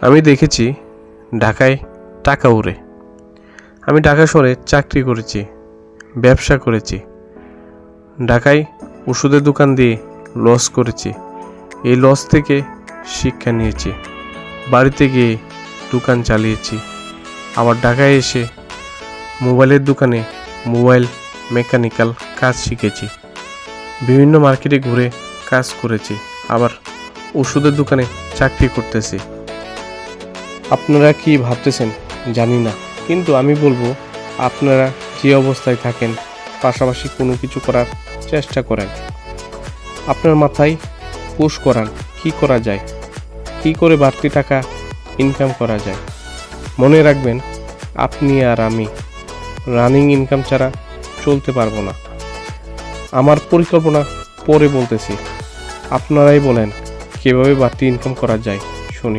আমি দেখেছি ঢাকায় টাকা উড়ে। আমি ঢাকা শহরে চাকরি করেছি, ব্যবসা করেছি। ঢাকায় ওষুধের দোকান দিয়ে লস করেছি। এই লস থেকে শিক্ষা নিয়েছি। বাড়িতে গিয়ে দোকান চালিয়েছি। আবার ঢাকায় এসে মোবাইলের দোকানে মোবাইল মেকানিক্যাল কাজ শিখেছি। বিভিন্ন মার্কেটে ঘুরে কাজ করেছি। আবার ওষুধের দোকানে চাকরি করতেছি। আপনারা কি ভাবতেছেন? জানি না। কিন্তু আমি বলব, আপনারা যে অবস্থায় থাকেন, পাশাপাশি কোনো কিছু করার চেষ্টা করেন। আপনার মাথায় পুশ করান, কি করা যায়? কি করে বাড়তি টাকা ইনকাম করা যায়? মনে রাখবেন, আপনি আর আমি রানিং ইনকাম ছাড়া চলতে পারব না। আমার পরিকল্পনা পরে বলতেছি। আপনারাই বলেন, কীভাবে বাড়তি ইনকাম করা যায়, শুনি।